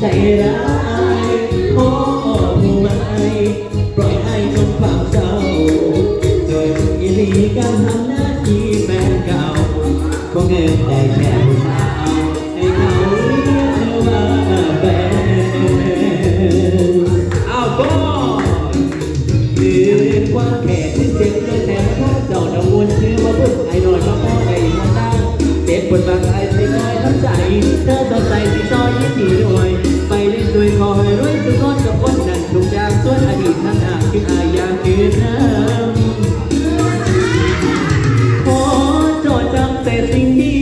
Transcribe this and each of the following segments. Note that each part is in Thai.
ใจร้ายโอ้ไมปล่อยให้คนความเศร้าเกิดอีหลีกันทำหน้าที่แฟนเก่าก็เงินได้แค่ผู้สาวให้เขาเรียกว่าแฟนเอาก็ลืมความแค่ที่เจ็บเลยแต่ว่าเจ้าดำวนเชื่อว่าพุทธไอ้หน่อยมาพ่อไอ้มาตั้งเจ็บปวดบางไอ้ไน้อยน้ำใจเธอต้องใจ ยขอให้รวยสุขอนกับคนนั้นทุกอย่างส่วนอดีตนั้นอาจคืออายาเคืนน้ำขอจดจำแต่สิ่งดี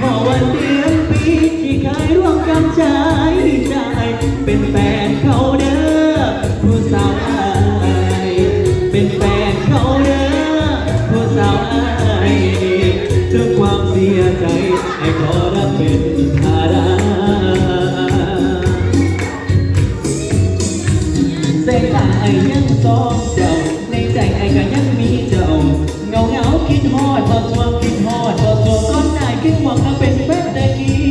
หอวันเดือนปีที่เคยร่วมกันใจใจเป็นแฟนเขาเด้อผู้สาวอายเป็นแฟนเขาเด้อผู้สาวอายถึงความเสียใจให้ขอรับเป็น ยตาไอ้ยังสองเจ้าในใจไอ้ก็ยังมีเจ้าเงาเงาคิดฮอดพอทวงคิดฮอดพอทวงก็ได้าคือหวังเขาเป็นแบบตะกี้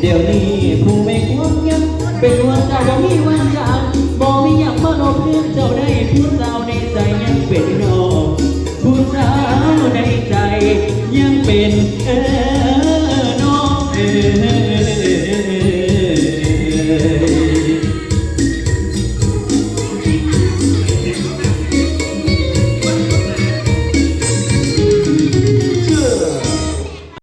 เดี๋ยวนี้ผู้ไม่ควงยังเป็นวังเจ้าบ่มีวันจังบ่มีอยากมาลบเรื่องเจ้าได้ผู้สาวในใจยังเป็นน้องผู้สาวในใจยังเป็นเออน้องเออ